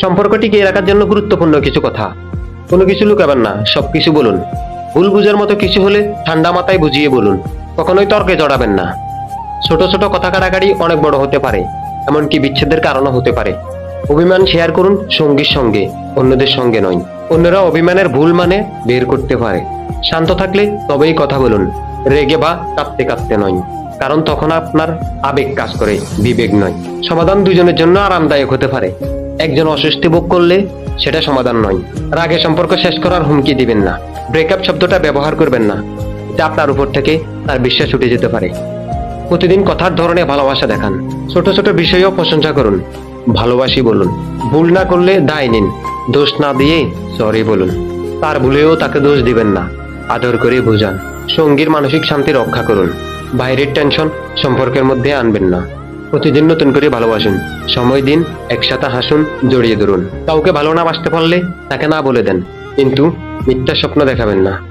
সম্পর্ক টিকিয়ে রাখার জন্য গুরুত্বপূর্ণ কিছু কথা। কোনো কিছু লুকাবেন না সবকিছু বলুন। ভুল বুঝার মতো কিছু হলে ঠান্ডা মাথায় বুঝিয়ে বলুন, কখনোই তর্কে জড়াবেন না। ছোট ছোট কথা কাটাকাটি অনেক বড় হতে পারে, এমনকি বিচ্ছেদের কারণও হতে পারে। অভিমান শেয়ার করুন সঙ্গীর সঙ্গে, অন্যদের সঙ্গে নয়। অন্যরা অভিমানের ভুল মানে বের করতে পারে। শান্ত থাকলে তবেই কথা বলুন, রেগে বা কাঁদতে কাঁদতে নয়। কারণ তখন আপনার আবেগ কাজ করে, বিবেক নয়। সমাধান দুজনের জন্য আরামদায়ক হতে পারে। একজন অস্বস্তি ভোগ করলে সেটা সমাধান নয়। রাগে সম্পর্ক শেষ করার হুমকি দিবেন না। ব্রেকআপ শব্দটা ব্যবহার করবেন না। এটা আপনার উপর থেকে তার বিশ্বাস উঠে যেতে পারে। প্রতিদিন কথার ধরনে ভালোবাসা দেখান। ছোট ছোট বিষয়েও প্রশংসা করুন। ভালোবাসি বলুন। ভুল না করলে দায় নিন। দোষ না দিয়ে সরি বলুন। তার ভুলেও তাকে দোষ দিবেন না। আদর করে বোঝান। সঙ্গীর মানসিক শান্তি রক্ষা করুন। বাইরের টেনশন সম্পর্কের মধ্যে আনবেন না। প্রতিদিন নতুন করে ভালোবাসুন। সময় দিন, একসাথে হাসুন, জড়িয়ে ধরুন। কাউকে ভালো না বাসতে পারলে তাকে না বলে দেন। কিন্তু মিথ্যা স্বপ্ন দেখাবেন না।